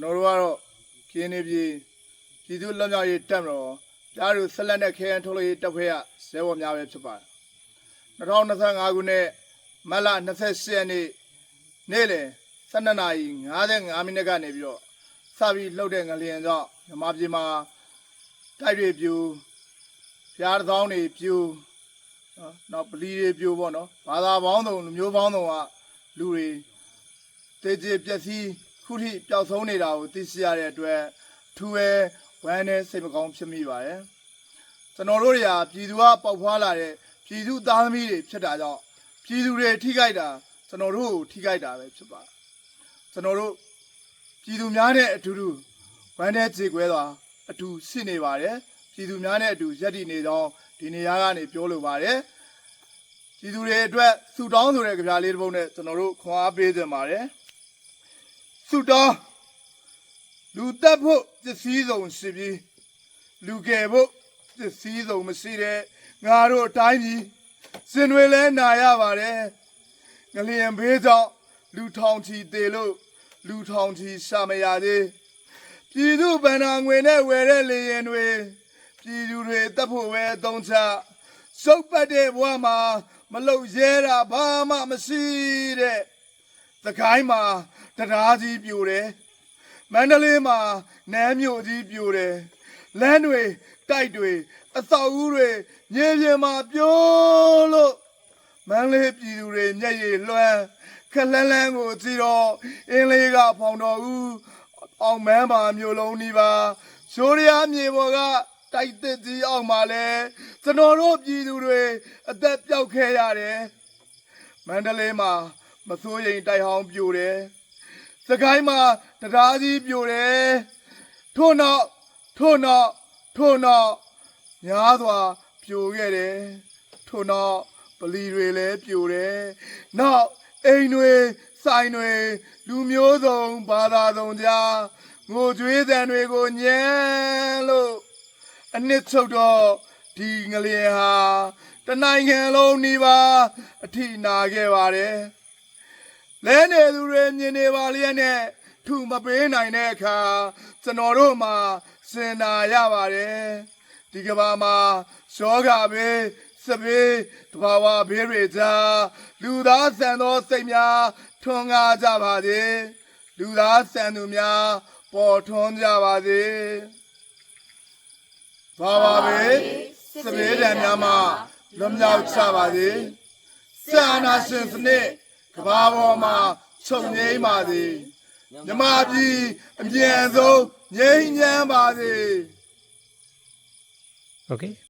ကျွန်တော်တို့ကတော့ခင်းနေပြည်ပြည်သူ့လက်မြောက်ရေးတပ်မတော်ကြားသူဆက်လက်နဲ့ခဲယမ်းထုတ်လို့ရေးတပ်ဖွဲ့ရဇဲဘော်များပဲဖြစ်ပါတယ်2025ခုနှစ်မတ်လ28ရက်နေ့နေ့လယ်12နာရီ55မိနစ်ကနေပြီးတော့စပြီးလှုပ်တဲ့ငလျင်ကြောင့်မြန်မာပြည်မှာတိုက်တွေပြူဖျားသောင်းတွေပြူနော်နောက်ပလီတွေပြူပေါ့နော်ဘာသာပေါင်းစုံလူမျိုးပေါင်းစုံကလူတွေတေကျေပျက်စီး ခုထိပျောက်ဆုံးနေတာကိုသိရှိရတဲ့အတွက်အထူးပဲဝမ်းနဲ့စိတ်မကောင်းဖြစ်မိပါတယ်ကျွန်တော်တို့တွေကပြည်သူကပေါက်ဖွာလာတဲ့ပြည်သူသားသမီးတွေဖြစ်တာကြောင့်ပြည်သူတွေထိခိုက်တာကျွန်တော်တို့ကိုထိခိုက်တာပဲဖြစ်ပါတယ်ကျွန်တော်တို့ပြည်သူများနဲ့အတူတူဝမ်းနဲ့ကြေကွဲစွာအတူရှိနေပါတယ်ပြည်သူများနဲ့အတူရက်တည်နေကြောင်းဒီနေရာကနေပြောလိုပါတယ်ပြည်သူတွေအတွက်စုတောင်းဆိုတဲ့ကြပြလေးတစ်ပုဒ်နဲ့ကျွန်တော်တို့ခွန်အားပေးကြပါတယ် စုတောင်းလူတက်ဖို့ပစ္စည်းစုံရှိပြီးလူကယ်ဖို့ပစ္စည်းစုံမရှိတဲ့ငါတို့အတိုင်းကြီးစင်တွေလဲနာရပါတယ်ငလျင်ဘေးကြောင့်လူထောင်ချီသေးလို့လူထောင်ချီရှာမရသေးပြည်သူဗန္နာငွေနဲ့ဝယ်တဲ့လေရင်တွေပြည်သူတွေတက်ဖို့ပဲအသုံးချစုပ်ပတ်တဲ့ဘဝမှာမလုတ်ရဲတာဘာမှမရှိတဲ့ သခိုင်းမှာတရားကြီးပြိုတယ်မန္တလေးမှာနန်းမြို့ကြီးပြိုတယ်လမ်းတွေတိုက်တွေအဆောက်အဦတွေမြေပြင်မှာပြိုလို့မန္တလေးပြည်သူတွေမျက်ရည်လွှမ်းခက်လန်းလန်းကိုကြည့်တော့အင်းလေးကဖောင်တော်ဦးအောင်မန်းပါမြို့လုံးဒီပါရှိုးရမြေပေါ်ကတိုက်တစ်ကြီးအောင်မှာလဲကျွန်တော်တို့ပြည်သူတွေအသက်ပြောက်ခဲ့ရတယ်မန္တလေးမှာ မစိုးရိမ်တိုက်ဟောင်းပြိုတယ်စကိုင်းမှာတရားကြီးပြိုတယ်ထို့နောက်ထို့နောက်ထို့နောက်များစွာပြိုခဲ့တယ်ထို့နောက်ပလီတွေလည်းပြိုတယ်နောက်အိမ်တွေဆိုင်တွေလူမျိုးစုံဘာသာစုံကြားငိုကြွေးသံတွေကိုညံလို့အနှစ်ချုပ်တော့ဒီငလျင်ဟာတနိုင်ငံလုံးနေပါအထိနာခဲ့ပါတယ် လဲနေသူတွေမြင်နေပါလျက်နဲ့ထူမပေးနိုင်တဲ့အခါကျွန်တော်တို့မှာစင်နာရပါတယ်ဒီကဘာမှာယောဂဘေးစဘေးတဘာဝဘေးတွေကြားလူသားဆန်သောစိတ်များထွန်းကားကြပါစေလူသားဆန်သူများပေါ်ထွန်းကြပါစေဘာဝဘေးစဘေးတံများမှာလွတ်မြောက်ကြပါစေစာနာရှင်စနစ် ကဘာပေါ်မှာချုပ်ငိမ့်ပါစေမြမပြည်အမြန်ဆုံးငြိမ်းချမ်းပါစေ Okay